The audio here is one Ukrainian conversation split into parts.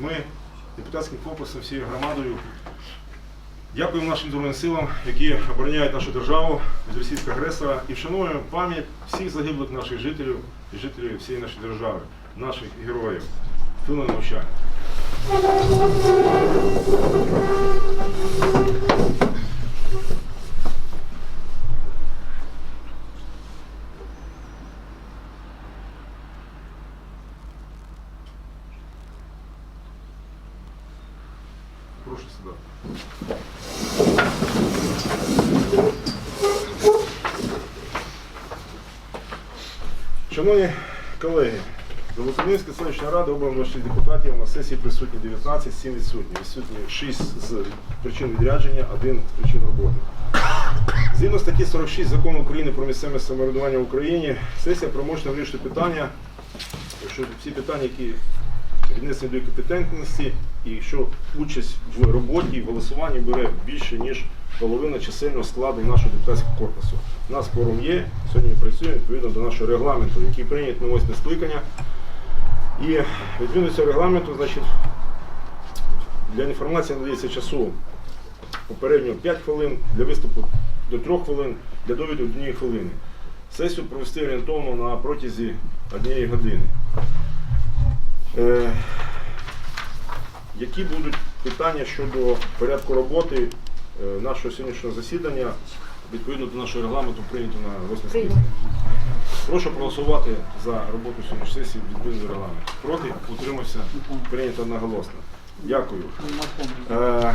ми депутатським корпусом, всією громадою дякуємо нашим Збройним силам, які обороняють нашу державу від російського агресора і вшануємо пам'ять всіх загиблих наших жителів і жителів всієї нашої держави, наших героїв. Хвилина навчання. Прошу сюди. Шановні колеги, до Володимирської селищної ради обрано 26 депутатів, на сесії присутні 19, 7 відсутні. Відсутні 6 з причин відрядження, 1 з причин роботи. Згідно статті 46 закону України про місцеве самоврядування в Україні, сесія проможна вирішити питання, що всі питання, які віднесені до компетентності, і якщо участь в роботі і голосуванні бере більше, ніж половина чисельного складу нашого депутатського корпусу. У нас форум є, сьогодні ми працюємо відповідно до нашого регламенту, який прийнят на восьме скликання. І відповідно цього регламенту, значить, для інформації надається часу попередньо 5 хвилин, для виступу до 3 хвилин, для довіду до 1 хвилини. Сесію провести орієнтовно на протязі однієї години. Е, які будуть питання щодо порядку роботи е, нашого сьогоднішнього засідання відповідно до нашого регламенту прийнято на 8 скликання? Прошу проголосувати за роботу сьогоднішньої сесії відповідно до регламенту. Проти утримався прийнято одноголосно. Дякую. Е,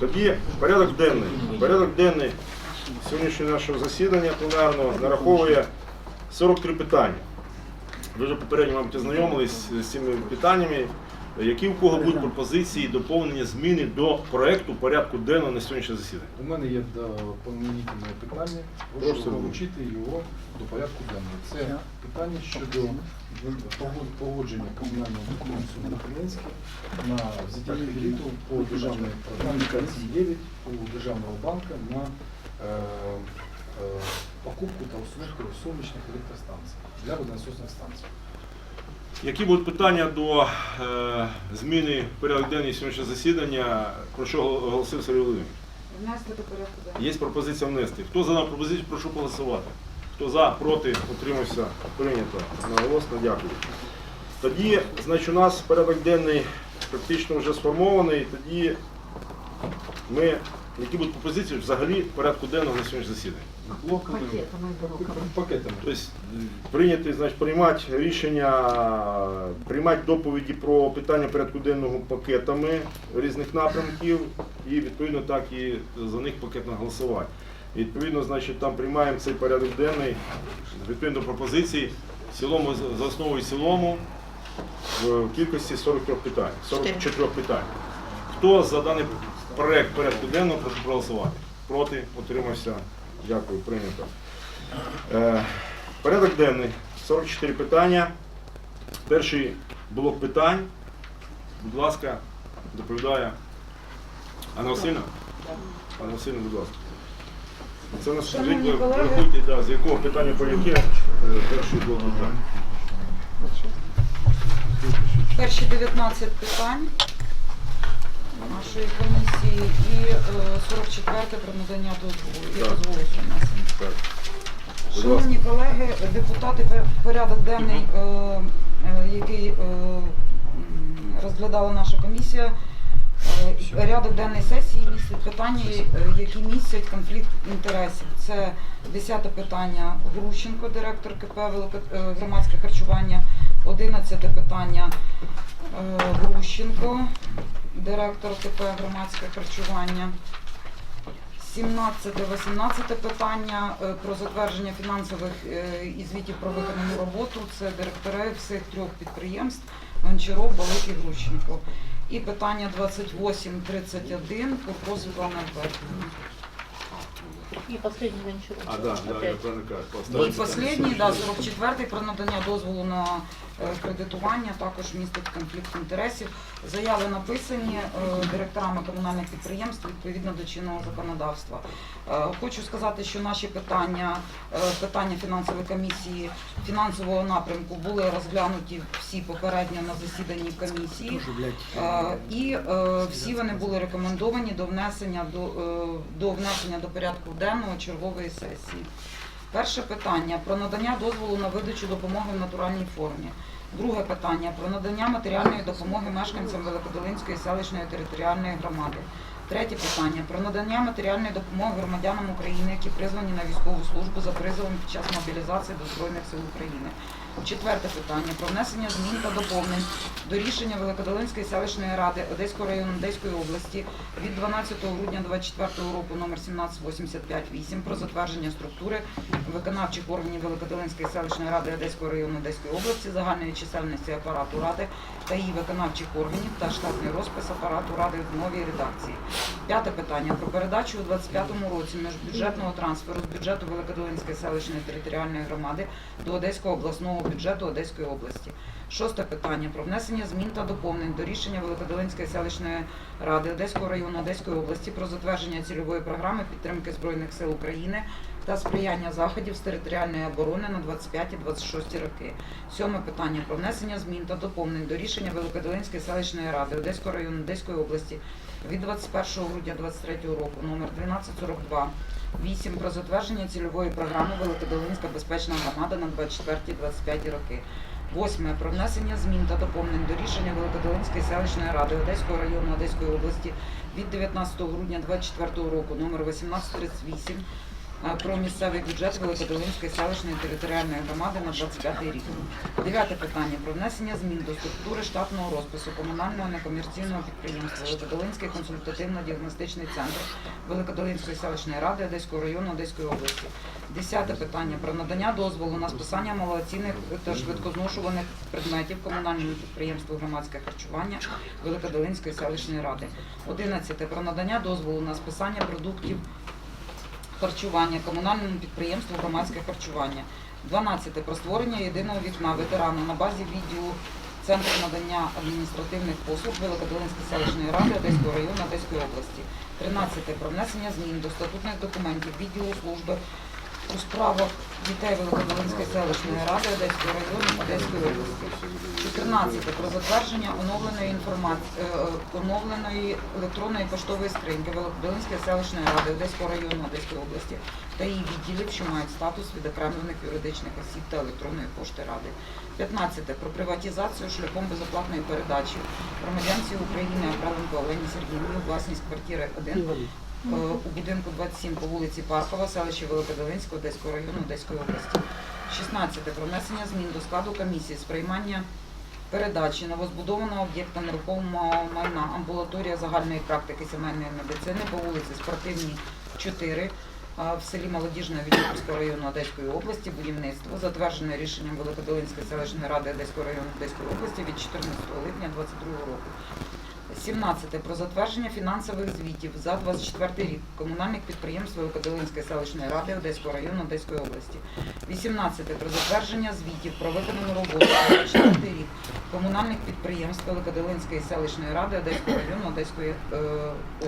тоді порядок денний. Порядок денний сьогоднішнього нашого засідання пленарного нараховує 43 питання. Ви вже попередньо, мабуть, ознайомились з цими питаннями. Які у кого будуть пропозиції, доповнення, зміни до проекту порядку денного на сьогоднішнє засідання? У мене є доповнительне питання. Прошу. Долучити його до порядку денного. Це питання щодо погодження комунального документу на Хмельницький на взяття кредиту по державній програмі 9 у Державного банку на е, е, покупку та установку сонячних електростанцій для водонасосних станцій. Які будуть питання до е, зміни порядок денний сьогоднішнього засідання, про що оголосив Сергій Володимирович? Внести до порядку денного. Є пропозиція внести. Хто за дану пропозицію, прошу голосувати. Хто за, проти, утримався, прийнято. Наголосно, дякую. Тоді, значить, у нас порядок денний практично вже сформований. Тоді ми, які будуть пропозиції взагалі порядку денного на сьогоднішнє засідання? Блоками, пакетами. Тобто е, прийняти, значить, приймати рішення, приймати доповіді про питання порядку денного пакетами різних напрямків і відповідно так і за них пакетно голосувати. І, Відповідно, значить, там приймаємо цей порядок денний відповідно до пропозицій в цілому за- за основу і в цілому в кількості 43 питань, 44 питань. Хто за даний проект порядку денного, прошу проголосувати. Проти, утримався. Дякую, прийнято. Е, Порядок денний. 44 питання. Перший блок питань. Будь ласка, доповідає Анна Васильівна. Анна Васильівна, будь ласка. Це нас ви колеги. да, з якого питання по яке е, перший блок питань. Перші 19 питань нашої комісії і е, 44 про надання дозволу і Так. дозволу внесення. Так. Будь Шановні колеги, депутати, пе- порядок денний, е, е, який е, м, розглядала наша комісія, е, порядок денний сесії містить питання, е, які містять конфлікт інтересів. Це 10 питання Грущенко, директор КП «Велике е, громадське харчування, 11 питання е, Грущенко, директор ТП громадське харчування. 17-18 питання е, про затвердження фінансових е, і звітів про виконану роботу. Це директори всіх трьох підприємств Гончаров, Балик і Грущенко. І питання 28-31 просвіту Світлана Альбертівна. И последний Гончаров. А, да, да, я Опять. правильно кажу. І Останній. да, 44-й про надання дозволу на е, кредитування також містить конфлікт інтересів. Заяви написані е, директорами комунальних підприємств відповідно до чинного законодавства. Е, Хочу сказати, що наші питання, е, питання фінансової комісії фінансового напрямку були розглянуті всі попередньо на засіданні комісії. Е, І е, всі вони були рекомендовані до внесення до, е, до внесення до порядку денного чергової сесії. Перше питання про надання дозволу на видачу допомоги в натуральній формі. Друге питання про надання матеріальної допомоги мешканцям Великодолинської селищної територіальної громади. Третє питання про надання матеріальної допомоги громадянам України, які призвані на військову службу за призовом під час мобілізації до Збройних сил України. Четверте питання про внесення змін та доповнень до рішення Великодолинської селищної ради Одеського району Одеської області від 12 грудня 2024 року номер 17858 про затвердження структури виконавчих органів Великодолинської селищної ради Одеського району Одеської області, загальної чисельності апарату ради та її виконавчих органів та штатний розпис апарату ради в новій редакції. П'яте питання про передачу у 2025 році міжбюджетного трансферу з бюджету Великодолинської селищної територіальної громади до Одеського обласного бюджету Одеської області. Шосте питання про внесення змін та доповнень до рішення Великодолинської селищної ради Одеського району Одеської області про затвердження цільової програми підтримки Збройних сил України та сприяння заходів з територіальної оборони на 25-26 роки. Сьоме питання про внесення змін та доповнень до рішення Великодолинської селищної ради Одеського району Одеської області від 21 грудня 2023 року номер 1242 8 про затвердження цільової програми Великодолинська безпечна громада на 24-25 роки. Восьме про внесення змін та доповнень до рішення Великодолинської селищної ради Одеського району Одеської області від 19 грудня 2024 року номер 1838 е, про місцевий бюджет Великодолинської селищної територіальної громади на 25 рік. Дев'яте питання про внесення змін до структури штатного розпису комунального некомерційного підприємства Великодолинський консультативно-діагностичний центр Великодолинської селищної ради Одеського району Одеської області. Десяте питання про надання дозволу на списання малооцінних та швидкозношуваних предметів комунальному підприємству громадське харчування Великодолинської селищної ради. Одинадцяте про надання дозволу на списання продуктів харчування комунальному підприємству громадське харчування. 12. Про створення єдиного вікна ветерану на базі відділу Центру надання адміністративних послуг Великодолинської селищної ради Одеського району Одеської області. 13. Про внесення змін до статутних документів відділу служби у справах дітей Великодолинської селищної ради Одеського району Одеської області. 14. Про затвердження оновленої інформації оновленої електронної поштової скриньки Великодолинської селищної ради Одеського району Одеської області та її відділів, що мають статус відокремлених юридичних осіб та електронної пошти ради. 15. Про приватизацію шляхом безоплатної передачі громадянці України Абраменко Олені Сергіївні власність квартири 1 е, у будинку 27 по вулиці Паркова, селищі Великодолинського, Одеського району Одеської області. 16. Про внесення змін до складу комісії з приймання передачі новозбудованого об'єкта нерухомого майна амбулаторія загальної практики сімейної медицини по вулиці Спортивній 4 в селі Молодіжне Відьопольського району Одеської області будівництво, затверджене рішенням Великодолинської селищної ради Одеського району Одеської області від 14 липня 2022 року. 17. Про затвердження фінансових звітів за 24 рік комунальних підприємств Великодолинської селищної ради Одеського району Одеської області. 18. Про затвердження звітів про виконану роботу за 24 рік комунальних підприємств Великодолинської селищної ради Одеського району Одеської е,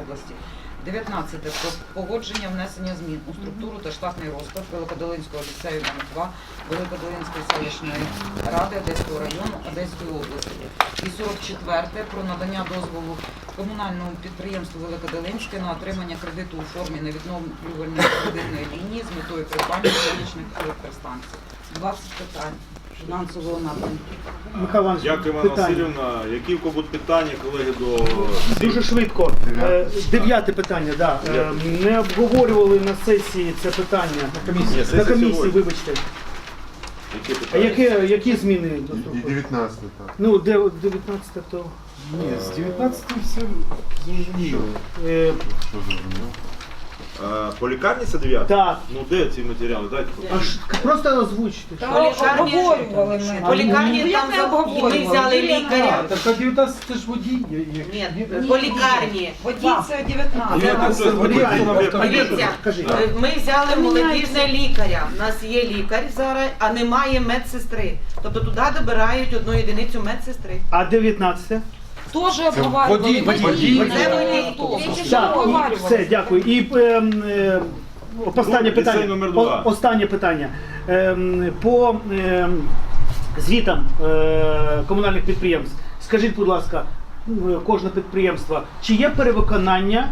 області. 19. Про погодження внесення змін у структуру та штатний розклад Великодолинського ліцею номер 2 Великодолинської селищної ради Одеського району Одеської області. І 44. Про надання дозволу комунальному підприємству Великодолинське на отримання кредиту у формі невідновлювальної кредитної лінії з метою придбання сонячних електростанцій. 20 питань фінансового напрямку. Михайло Іванович, Дякую, Івана питання. Васильівна. Які в кого будуть питання, колеги, до Дуже швидко. Е, Дев'яте питання, да. Е, Дев'яте. Не обговорювали на сесії це питання на комісії. Ні, сесія на комісії, сьогодні. вибачте. які А питання? які, які зміни до І структури? 19 так. Ну, де 19 то. Ні, з 19 все зрозуміло. Е, Що зрозуміло? Е, По лікарні це 9? Так. Ну де ці матеріали? Дайте А ж просто озвучте. Та обговорювали ми. По лікарні Ну, там за- обговорювали? ми взяли лікаря. А, так а 19 це ж водій. Ні, по лікарні. Водій це 19. Ні, це це водій, водій, це водій. автомобіль. Дивіться, Кажи. е, ми взяли молодіжне лікаря. У нас є лікар зараз, а немає медсестри. Тобто туди добирають одну єдиницю медсестри. А 19? Теж обговорювали. водій, Водій, водій. це Водій. автобус. Тільки Так, і Обговорювали. все, дякую. І ем, е, останнє Ну, ліцей питання. номер два. О- Останнє питання. Ем, По ем, звітам е, комунальних підприємств, скажіть, будь ласка, м, кожне підприємство, чи є перевиконання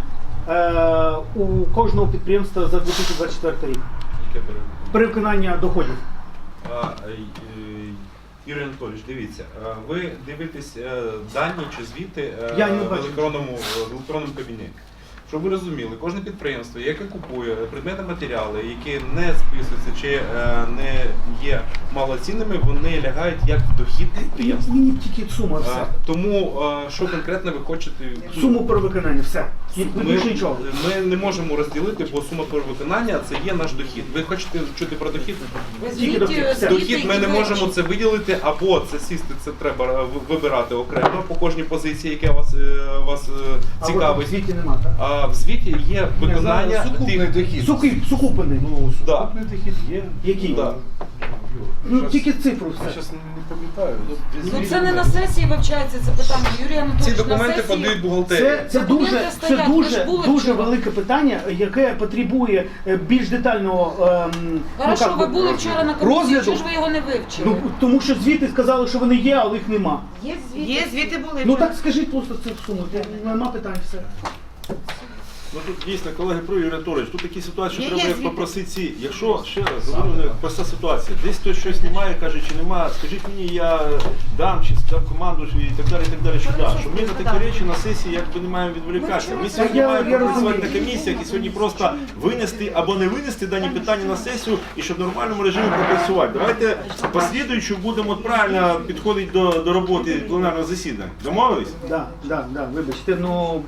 е, у кожного підприємства за 2024 рік? Перевиконання доходів. А, е, е, Юрій Анатолійович, дивіться, е, ви дивитесь е, дані чи звіти е, Я не в електронному, в електронному кабінеті. Щоб ви розуміли, кожне підприємство, яке купує предмети матеріали, які не списуються чи не є малоцінними, вони лягають як в дохід підприємства. Мені тільки сума, все. Тому що конкретно ви хочете Суму перевиконання, все. Ми, нічого. ми не можемо розділити, бо сума перевиконання це є наш дохід. Ви хочете чути про дохід? Тільки дохід, Дохід ми не можемо це виділити, або це сісти, це треба е, вибирати окремо по кожній позиції, яка вас, е, вас е, А в цікавить. звіті нема, так? А в звіті є виконання Сукупний дохід. Суки, сукуплений. Ну, сукупний дохід є. Який? Ну, тільки цифру Я все. зараз не пам'ятаю. Ну це не на сесії вивчається це питання. Юрій Анатолійович, Ці на документи сесії- подають бухгалтерію. Це, це Документи дуже, це стоять, ви дуже, ж були дуже вчора. велике питання, яке потребує е, більш детального ем, Хорошо, як ви би, були вчора на комісії, розгляду. чого ж ви його не вивчили? Ну, тому що звіти сказали, що вони є, але їх нема. Є звіти були. Ну так скажіть просто цю суму, нема питань все. Ну тут дійсно, колеги, про Юрій Анатолійович, тут такі ситуації, що треба як попросити ці. Якщо ще раз говорю, не проста ситуація, десь хтось щось немає, каже, чи нема, скажіть мені, я дам чи дам команду і так далі, і так далі, що да. Що ми на такі речі на сесії якби не маємо відволікатися. Ми сьогодні маємо я пропрацювати на комісіях і сьогодні просто винести або не винести дані питання на сесію і щоб в нормальному режимі пропрацювати. Давайте послідуючи будемо правильно підходити до, до роботи пленарного засідання. Домовились? Да, да, да, вибачте, ну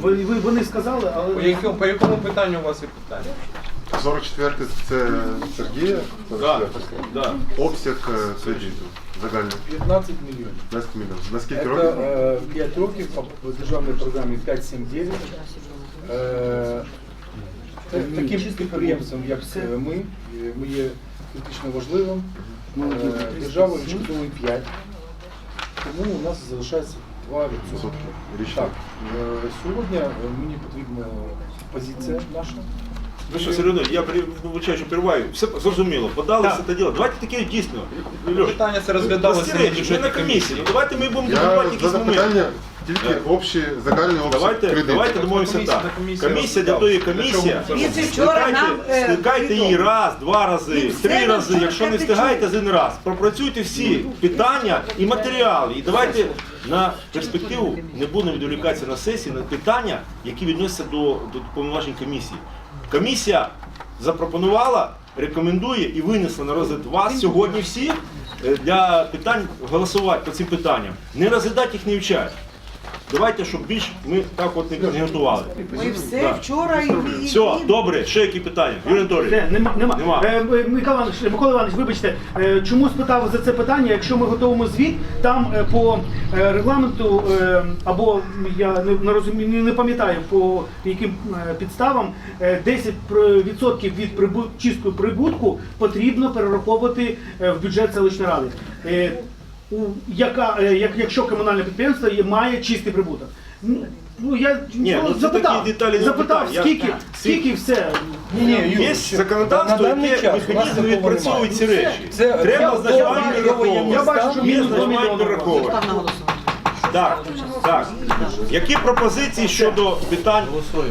ви, ви, вони сказали, По але якому, по якому питанню у вас є питання? 44 це Сергія, Да, да. обсяг е, кредиту загальний 15 мільйонів. 15 мільйонів. На скільки Це років? 5 років по по державній програмі 5-7-9. Е, та- Таким підприємством, як е, ми, е, ми є критично важливим. Е, Держава відшкодовує 5. Тому у нас залишається 2 Відсотки річних. Так, е, сьогодні е, мені потрібна позиція наша. Ну що, Середо, я при- вибачаю, що перебуваю. Все зрозуміло, подали все це діло. Давайте таке дійсно. Льош, Питання це розглядалося прості на речі, ми бюджетній на комісії. Ну давайте ми будемо Я дебатувати якісь задав моменти. питання тільки Так. общий, загальний обсяг Давайте, кредиту. давайте домовимося Комісія так. на комісії Комісія для Для комісія. це Він вчора нам, е, Скликайте її раз, два рази, три все рази. Якщо не встигаєте один раз, пропрацюйте всі питання і матеріали. І давайте на перспективу не будемо відволікатися на сесії на питання, які відносяться до, до повноважень комісії. Комісія запропонувала, рекомендує і винесла на розгляд вас сьогодні всіх е, для питань голосувати по цим питанням. Не розглядати їх не вчать. Давайте, щоб більш ми так от не, готували. Ми все Так. вчора і, і, Все, і- добре, ще які питання? Юрій Анатолійович. Де? Нема, нема. Нема. Е, е, Микола Іванович, Микола Іванович, вибачте, е, чому спитав за це питання? Якщо ми готуємо звіт, там е, по е, регламенту е, або я не, не розумію, не- не пам'ятаю по яким е, підставам е, 10% від прибут, чистого прибутку потрібно перераховувати е, в бюджет селищної ради. Е, яка, е, як, якщо комунальне підприємство має чистий прибуток. Ну, Ну я Ні, ну, це запитав, такі деталі не запитав, питаю. Скільки, Так. скільки все. Ні, ні, Юрій, Є що- законодавство, на даний яке час у нас механізми такого відпрацьовують ці речі. Це Треба я- значувати я- Я бачу, що мінус мільйони. Став на голосування. Так, так. Які пропозиції щодо питань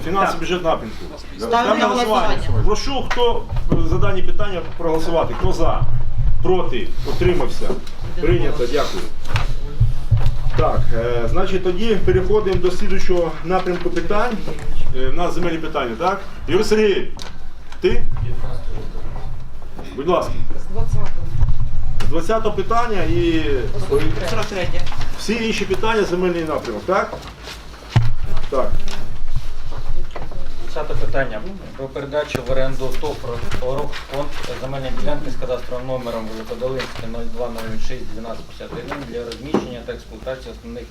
фінансово бюджетного напрямку? Ставлю на голосування. Прошу, хто за дані питання проголосувати. Хто за? Проти? Утримався? Прийнято, дякую. Так, е, значить тоді переходимо до слідуючого напрямку питань. Е, У нас земельні питання, так? Юрій Сергій, ти? Будь ласка. З 20-го. З 20 питання і 43. всі інші питання земельний напрямок, так? Так. Десяте питання про передачу в оренду ТОВ «Орох фонд земельної ділянки з кадастровим номером Великодолинське 0206 1251 для розміщення та експлуатації основних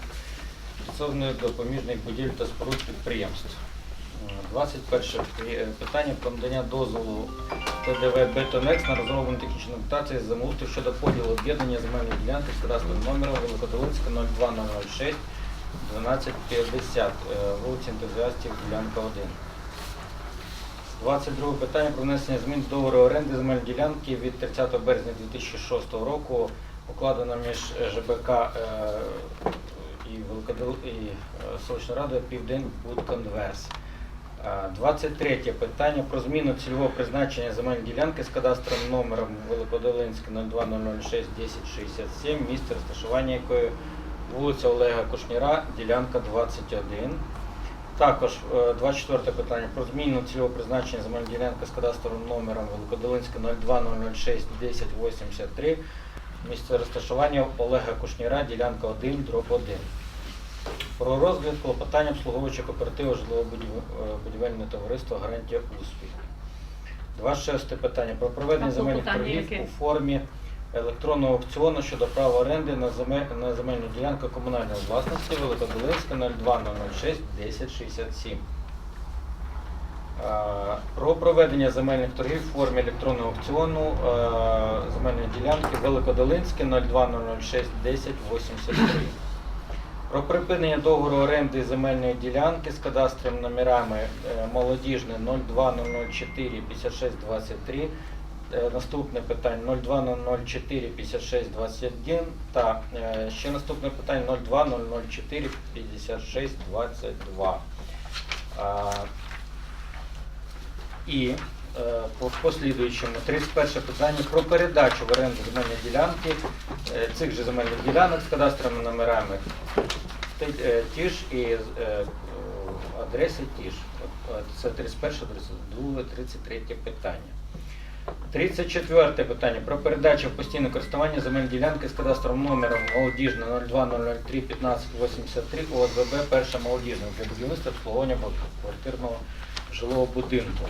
підсобних допоміжних будівель та споруд підприємств. Е, 21 питання про надання дозволу ТДВ «Бетонекс» на розроблену технічну документацію замовлення щодо поділу об'єднання земельної ділянки з кадастровим номером Великодолинське 02006 1250, е, вулиця ентузіастів, ділянка 1. 22 питання про внесення змін до договору оренди земельної ділянки від 30 березня 2006 року укладено між ЖБК е, і, і е, радою Південь Будконверс. Е, 23 питання про зміну цільового призначення земельної ділянки з кадастровим номером Великодолинське 02006 1067, місце розташування якої вулиця Олега Кушніра, ділянка 21. Також е, 24 питання про зміну цільового призначення земельної ділянки з кадастровим номером Великодолинське 02006 1083, місце розташування Олега Кушніра, ділянка 1, дроб 1. Про розгляд клопотання обслуговуючого кооперативу житлово-будівельне товариство Гарантія успіх. 26 питання про проведення земельних торгів у формі електронного аукціону щодо права оренди на, земель, на земельну ділянку комунальної власності Великодолинська 0206 1067. Е, Про проведення земельних торгів у формі електронного аукціону е, земельної ділянки Великодолинське 0206 1083. Про припинення договору оренди земельної ділянки з кадастровими номерами е, молодіжне 0204 5623. Е, Наступне питання 0204 5621 та е, ще наступне питання 0204 5622. А, І е, по послідуючому 31 питання про передачу в оренду земельної ділянки е, цих же земельних ділянок з кадастровими номерами. Ті ж і адреси ті ж. Це 31, 32, 33 питання. 34 питання про передачу в постійне користування земельної ділянки з кадастровим номером молодіжна 0203 1583 ОСББ перша молодіжна для будівництва обслуговування квартирного жилого будинку.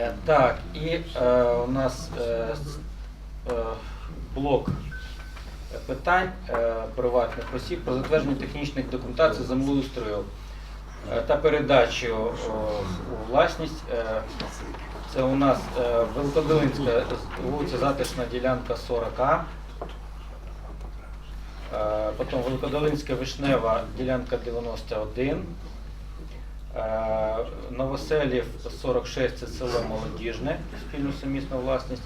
Е, Так, і е, у нас е, е, блок питань е, приватних осіб про затвердження технічних документацій землеустрою е, та передачу о, у власність. Е, Це у нас е, Великодолинська вулиця Затишна ділянка 40. Е, Потім Великодолинська Вишнева ділянка 91. Е, Новоселів 46 це село Молодіжне, спільну сумісну власність.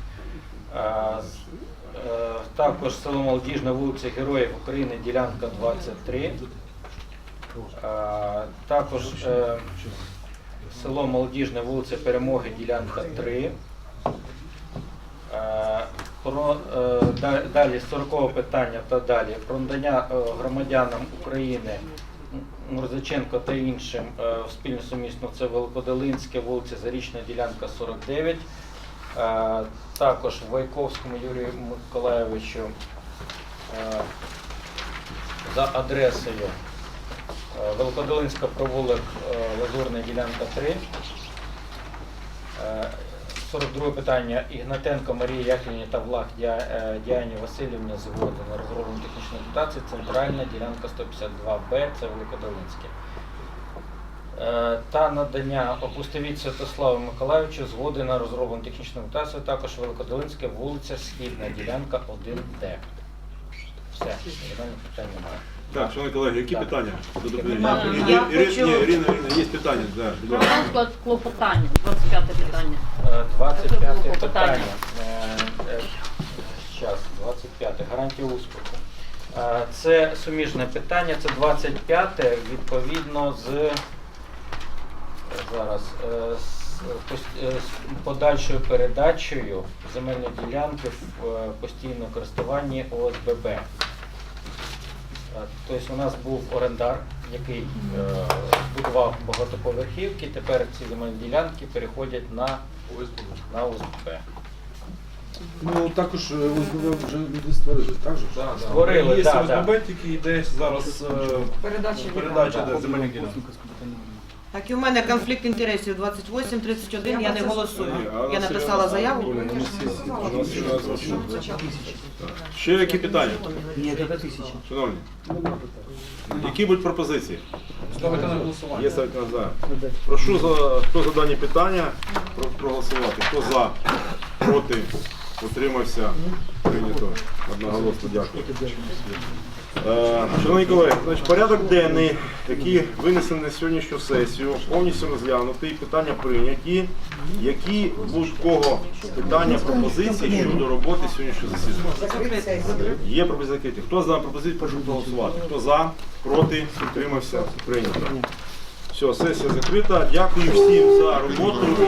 Також село Молодіжне, вулиця Героїв України, ділянка 23. Е, Також село Молодіжне, вулиця Перемоги, ділянка 3. Е, Про, е, далі 40 питання та далі. Про надання е, громадянам України Мурзаченко та іншим в спільну сумісну це Великодолинське, вулиця Зарічна, ділянка 49. Е, Також Войковському Юрію Миколаєвичу за адресою Великодолинська провулок е, Лазурна ділянка 3. Е, 42 питання. Ігнатенко Марії Яхівні та Влах е, Діані Васильівні згоди на розроблену технічну документацію. Центральна ділянка 152Б, це Великодолинське. Е, Та надання Опустовіць Святославу Миколаївичу згоди на розроблену технічну документацію, також Великодолинське, вулиця Східна, ділянка 1Д. Все, питань немає. Так, шановні колеги, які Так. питання? до доповідача? Ірина, Я Ірина, хочу- Ірина, Ірина, є питання. Да, будь Про ласка. розклад клопотання, 25 питання. Е, 25 було питання. питання. Зараз, 25 гарантія успіху. Е, Це суміжне питання, це 25 відповідно з е, зараз е, з пос- е, з подальшою передачею земельної ділянки в е, постійне користування ОСББ. Тобто у нас був орендар, який е, будував багатоповерхівки, тепер ці земельні ділянки переходять на, на ОСББ. Ну також е, ОСББ вже люди створили, так же? Да, да. Створили, Є да, ОСББ, тільки йде зараз е, Передача передача да, земельних ділянок. Так і у мене конфлікт інтересів 28, 31, я не голосую. Я написала заяву. Ще які питання? Ні, до тисячі. Шановні, які будуть пропозиції? Ставити на голосування. Є ставити на за. Прошу за хто за дані питання про- проголосувати. Хто за, проти, утримався. Прийнято. Одноголосно дякую. Е, Шановні колеги, значить, порядок денний, який винесений на сьогоднішню сесію, повністю розглянутий, питання прийняті. Які будуть в кого питання, пропозиції щодо роботи сьогоднішнього засідання? Є пропозиції закриті. Хто за пропозицію, прошу проголосувати. Хто за, проти, утримався, прийнято. Все, сесія закрита. Дякую всім за роботу.